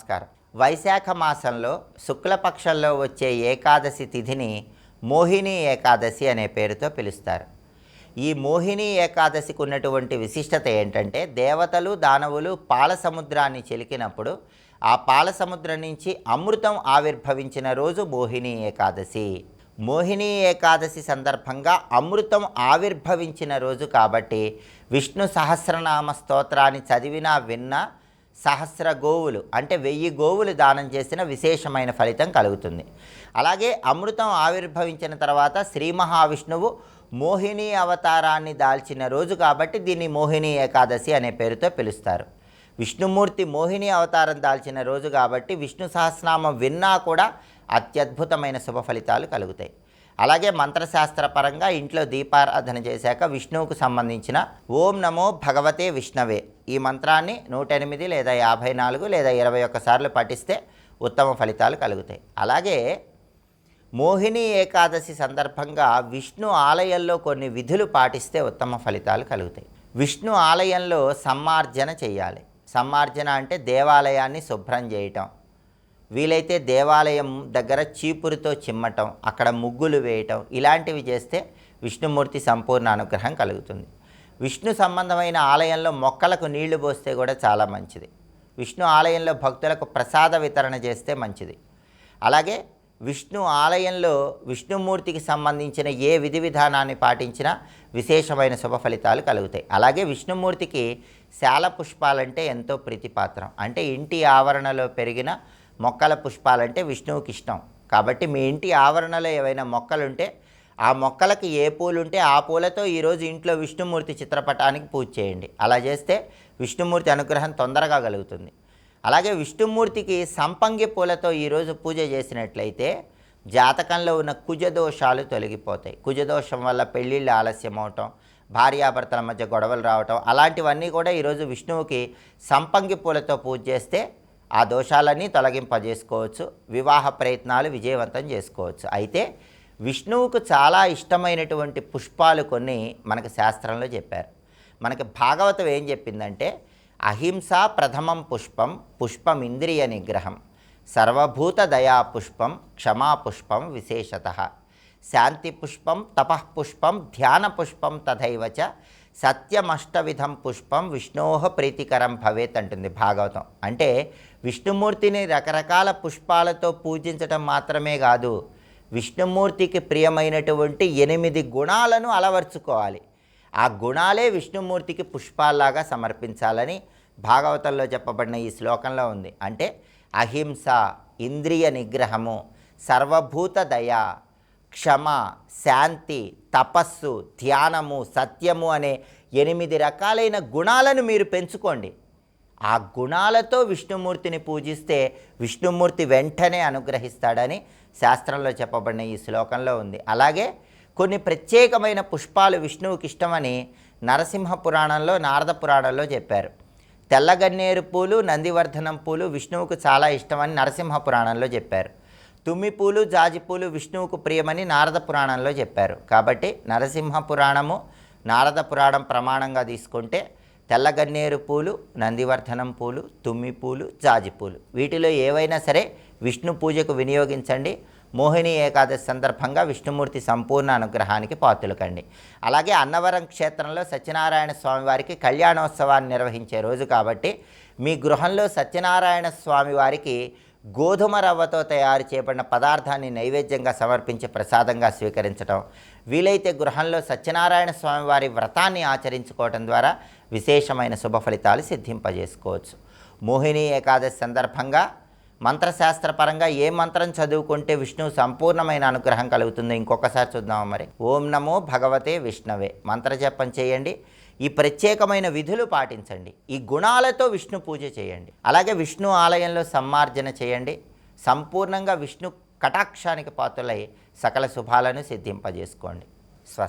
నమస్కారం. వైశాఖ మాసంలో శుక్లపక్షంలో వచ్చే ఏకాదశి తిథిని మోహిని ఏకాదశి అనే పేరుతో పిలుస్తారు. ఈ మోహిని ఏకాదశికి ఉన్నటువంటి విశిష్టత ఏంటంటే దేవతలు దానవులు పాల సముద్రాన్ని చెలికినప్పుడు ఆ పాల సముద్రం నుంచి అమృతం ఆవిర్భవించిన రోజు మోహిని ఏకాదశి. మోహిని ఏకాదశి సందర్భంగా అమృతం ఆవిర్భవించిన రోజు కాబట్టి విష్ణు సహస్రనామ స్తోత్రాన్ని చదివినా విన్నా సహస్ర గోవులు అంటే వెయ్యి గోవులు దానం చేసిన విశేషమైన ఫలితం కలుగుతుంది. అలాగే అమృతం ఆవిర్భవించిన తర్వాత శ్రీ మహావిష్ణువు మోహిని అవతారాన్ని దాల్చిన రోజు కాబట్టి దీన్ని మోహిని ఏకాదశి అనే పేరుతో పిలుస్తారు. విష్ణుమూర్తి మోహిని అవతారం దాల్చిన రోజు కాబట్టి విష్ణు సహస్రనామం విన్నా కూడా అత్యద్భుతమైన శుభ ఫలితాలు కలుగుతాయి. అలాగే మంత్రశాస్త్రపరంగా ఇంట్లో దీపారాధన చేశాక విష్ణువుకు సంబంధించిన ఓం నమో భగవతే విష్ణవే. ఈ మంత్రాన్ని నూట ఎనిమిది లేదా యాభై నాలుగు లేదా ఇరవై ఒక్కసార్లు పఠిస్తే ఉత్తమ ఫలితాలు కలుగుతాయి. అలాగే మోహిని ఏకాదశి సందర్భంగా విష్ణు ఆలయంలో కొన్ని విధులు పాటిస్తే ఉత్తమ ఫలితాలు కలుగుతాయి. విష్ణు ఆలయంలో సమ్మార్జన చేయాలి. సమ్మార్జన అంటే దేవాలయాన్ని శుభ్రం చేయటం. వీలైతే దేవాలయం దగ్గర చీపురుతో చిమ్మటం అక్కడ ముగ్గులు వేయటం ఇలాంటివి చేస్తే విష్ణుమూర్తి సంపూర్ణ అనుగ్రహం కలుగుతుంది. విష్ణు సంబంధమైన ఆలయంలో మొక్కలకు నీళ్ళు పోస్తే కూడా చాలా మంచిది. విష్ణు ఆలయంలో భక్తులకు ప్రసాద వితరణ చేస్తే మంచిది. అలాగే విష్ణు ఆలయంలో విష్ణుమూర్తికి సంబంధించిన ఏ విధి విధానాన్ని పాటించినా విశేషమైన శుభ ఫలితాలు కలుగుతాయి. అలాగే విష్ణుమూర్తికి శాల పుష్పాలంటే ఎంతో ప్రీతిపాత్రం. అంటే ఇంటి ఆవరణలో పెరిగిన మొక్కల పుష్పాలంటే విష్ణువుకి ఇష్టం. కాబట్టి మీ ఇంటి ఆవరణలో ఏవైనా మొక్కలుంటే ఆ మొక్కలకి ఏ పూలు ఉంటే ఆ పూలతో ఈరోజు ఇంట్లో విష్ణుమూర్తి చిత్రపటానికి పూజ చేయండి. అలా చేస్తే విష్ణుమూర్తి అనుగ్రహం తొందరగా కలుగుతుంది. అలాగే విష్ణుమూర్తికి సంపంగి పూలతో ఈరోజు పూజ చేసినట్లయితే జాతకంలో ఉన్న కుజదోషాలు తొలగిపోతాయి. కుజదోషం వల్ల పెళ్ళిళ్ళు ఆలస్యం అవటం భార్యాభర్తల మధ్య గొడవలు రావటం అలాంటివన్నీ కూడా ఈరోజు విష్ణువుకి సంపంగి పూలతో పూజ చేస్తే ఆ దోషాలన్నీ తొలగింపజేసుకోవచ్చు వివాహ ప్రయత్నాలు విజయవంతం చేసుకోవచ్చు. అయితే విష్ణువుకు చాలా ఇష్టమైనటువంటి పుష్పాలు కొన్ని మనకు శాస్త్రంలో చెప్పారు. మనకి భాగవతం ఏం చెప్పిందంటే అహింస ప్రథమం పుష్పం పుష్పం ఇంద్రియ నిగ్రహం సర్వభూత దయా పుష్పం క్షమా పుష్పం విశేషత. శాంతి పుష్పం తపఃపుష్పం ధ్యాన పుష్పం తథైవ చ సత్యమష్టవిధం పుష్పం విష్ణోహ ప్రీతికరం భవేత్ అంటుంది భాగవతం. అంటే విష్ణుమూర్తిని రకరకాల పుష్పాలతో పూజించటం మాత్రమే కాదు విష్ణుమూర్తికి ప్రియమైనటువంటి ఎనిమిది గుణాలను అలవర్చుకోవాలి. ఆ గుణాలే విష్ణుమూర్తికి పుష్పాల్లాగా సమర్పించాలని భాగవతంలో చెప్పబడిన ఈ శ్లోకంలో ఉంది. అంటే అహింస ఇంద్రియ నిగ్రహము సర్వభూత దయ క్షమ శాంతి తపస్సు ధ్యానము సత్యము అనే ఎనిమిది రకాలైన గుణాలను మీరు పెంచుకోండి. ఆ గుణాలతో విష్ణుమూర్తిని పూజిస్తే విష్ణుమూర్తి వెంటనే అనుగ్రహిస్తాడని శాస్త్రంలో చెప్పబడిన ఈ శ్లోకంలో ఉంది. అలాగే కొన్ని ప్రత్యేకమైన పుష్పాలు విష్ణువుకి ఇష్టమని నరసింహ పురాణంలో నారద పురాణంలో చెప్పారు. తెల్లగన్నేరు పూలు నందివర్ధనం పూలు విష్ణువుకు చాలా ఇష్టమని నరసింహ పురాణంలో చెప్పారు. తుమ్మి పూలు విష్ణువుకు ప్రియమని నారద పురాణంలో చెప్పారు. కాబట్టి నరసింహ పురాణము నారద పురాణం ప్రమాణంగా తీసుకుంటే తెల్లగన్నేరు పూలు నందివర్ధనం పూలు తుమ్మి పూలు జాజి పూలు వీటిలో ఏవైనా సరే విష్ణు పూజకు వినియోగించండి. మోహిని ఏకాదశి సందర్భంగా విష్ణుమూర్తి సంపూర్ణ అనుగ్రహానికి పాతులకండి అలాగే అన్నవరం క్షేత్రంలో సత్యనారాయణ స్వామి వారికి కళ్యాణోత్సవాన్ని నిర్వహించే రోజు కాబట్టి మీ గృహంలో సత్యనారాయణ స్వామి వారికి గోధుమ రవ్వతో తయారు చేయబడిన పదార్థాన్ని నైవేద్యంగా సమర్పించి ప్రసాదంగా స్వీకరించడం వీలైతే గృహంలో సత్యనారాయణ స్వామి వారి వ్రతాన్ని ఆచరించుకోవటం ద్వారా విశేషమైన శుభ ఫలితాలు సిద్ధింపజేసుకోవచ్చు. మోహిని ఏకాదశి సందర్భంగా మంత్రశాస్త్రపరంగా ఏ మంత్రం చదువుకుంటే విష్ణువు సంపూర్ణమైన అనుగ్రహం కలుగుతుందో ఇంకొకసారి చూద్దాం మరి. ఓం నమో భగవతే విష్ణవే. మంత్రజపం చేయండి. ఈ ప్రత్యేకమైన విధులు పాటించండి. ఈ గుణాలతో విష్ణు పూజ చేయండి. అలాగే విష్ణు ఆలయంలో సమ్మార్జన చేయండి. సంపూర్ణంగా విష్ణు కటాక్షానికి పాత్రలై సకల శుభాలను సిద్ధింపజేసుకోండి. స్వస్తి.